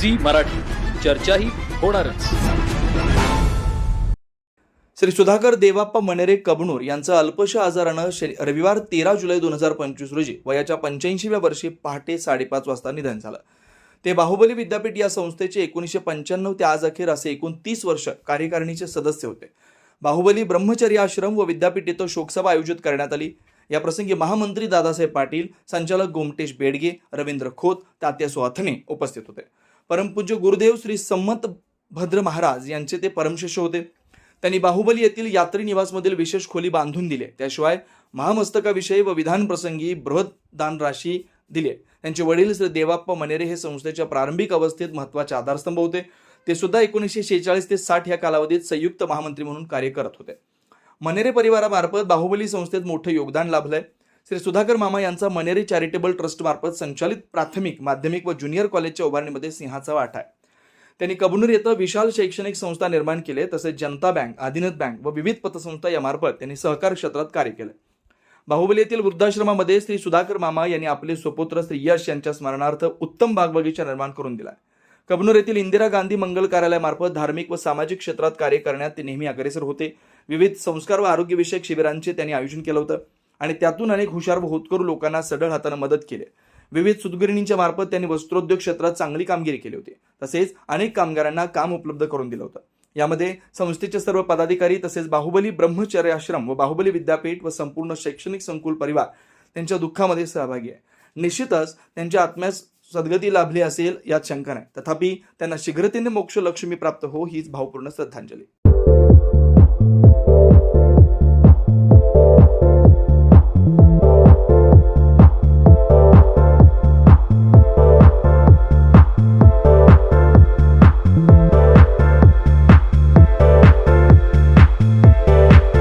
Zee Marathi. चर्चाही होणारच. श्री सुधाकर देवाप्पा मनेरे कबनूर यांचं अल्पशा आजारानं रविवार तेरा जुलै दोन हजार पंचवीस रोजी वयाच्या पंच्याऐंशीव्या वर्षी पहाटे साडेपाच वाजता निधन झालं. ते बाहुबली विद्यापीठ या संस्थेचे एकोणीसशे पंच्याण्णव ते आज अखेर असे एकूण तीस वर्ष कार्यकारिणीचे सदस्य होते. बाहुबली ब्रह्मचर्य आश्रम व विद्यापीठ येथे शोकसभा आयोजित करण्यात आली. या प्रसंगी महामंत्री दादासाहेब पाटील संचालक गोमटेश बेडगे रवींद्र खोत तात्या सुहाथने उपस्थित होते. परमपूज्य गुरुदेव श्री संमत भद्र महाराज यांचे ते परमशिष्य होते. त्यांनी बाहुबली येथील यात्री निवासमधील विशेष खोली बांधून दिले. त्याशिवाय महामस्तकाविषयी व विधान प्रसंगी बृहत राशी दिले. त्यांचे वडील श्री देवाप्पा मनेरे हे संस्थेच्या प्रारंभिक अवस्थेत महत्त्वाचे आधारस्तंभ होते. ते सुद्धा एकोणीसशे शेहेचाळीस ते साठ या कालावधीत संयुक्त महामंत्री म्हणून कार्य करत होते. मनेरे परिवारामार्फत बाहुबली संस्थेत मोठं योगदान लाभलंय. श्री सुधाकर मामा यांचा मनेरी चॅरिटेबल ट्रस्टमार्फत संचालित प्राथमिक माध्यमिक व ज्युनियर कॉलेजच्या उभारणीमध्ये सिंहाचा वाटा आहे. त्यांनी कबनूर येथे विशाल शैक्षणिक संस्था निर्माण केले तसेच जनता बँक आदिनाथ बँक व विविध पतसंस्था यामार्फत त्यांनी सहकार क्षेत्रात कार्य केले. बाहुबली येथील वृद्धाश्रमामध्ये श्री सुधाकर मामा यांनी आपले सुपुत्र श्री यश यांच्या स्मरणार्थ उत्तम बागबगीचा निर्माण करून दिला. कबनूर येथील इंदिरा गांधी मंगल कार्यालयामार्फत धार्मिक व सामाजिक क्षेत्रात कार्य करण्यात ते नेहमी अग्रेसर होते. विविध संस्कार व आरोग्यविषयक शिबिरांचे त्यांनी आयोजन केलं होतं. आणि त्यातून अनेक हुशार व होतकरू लोकांना सढळ हाताने मदत केली. विविध सुतगिरणींच्या मार्फत त्यांनी वस्त्रोद्योग क्षेत्रात चांगली कामगिरी केली होती. तसेच अनेक कामगारांना काम उपलब्ध करून दिलं होतं. यामध्ये संस्थेचे सर्व पदाधिकारी तसेच बाहुबली ब्रह्मचर्य आश्रम व बाहुबली विद्यापीठ व संपूर्ण शैक्षणिक संकुल परिवार त्यांच्या दुःखामध्ये सहभागी आहे. निश्चितच त्यांच्या आत्म्यास सद्गती लाभली असेल यात शंका नाही. तथापि त्यांना शीघ्रतेने मोक्ष लक्ष्मी प्राप्त हो हीच भावपूर्ण श्रद्धांजली.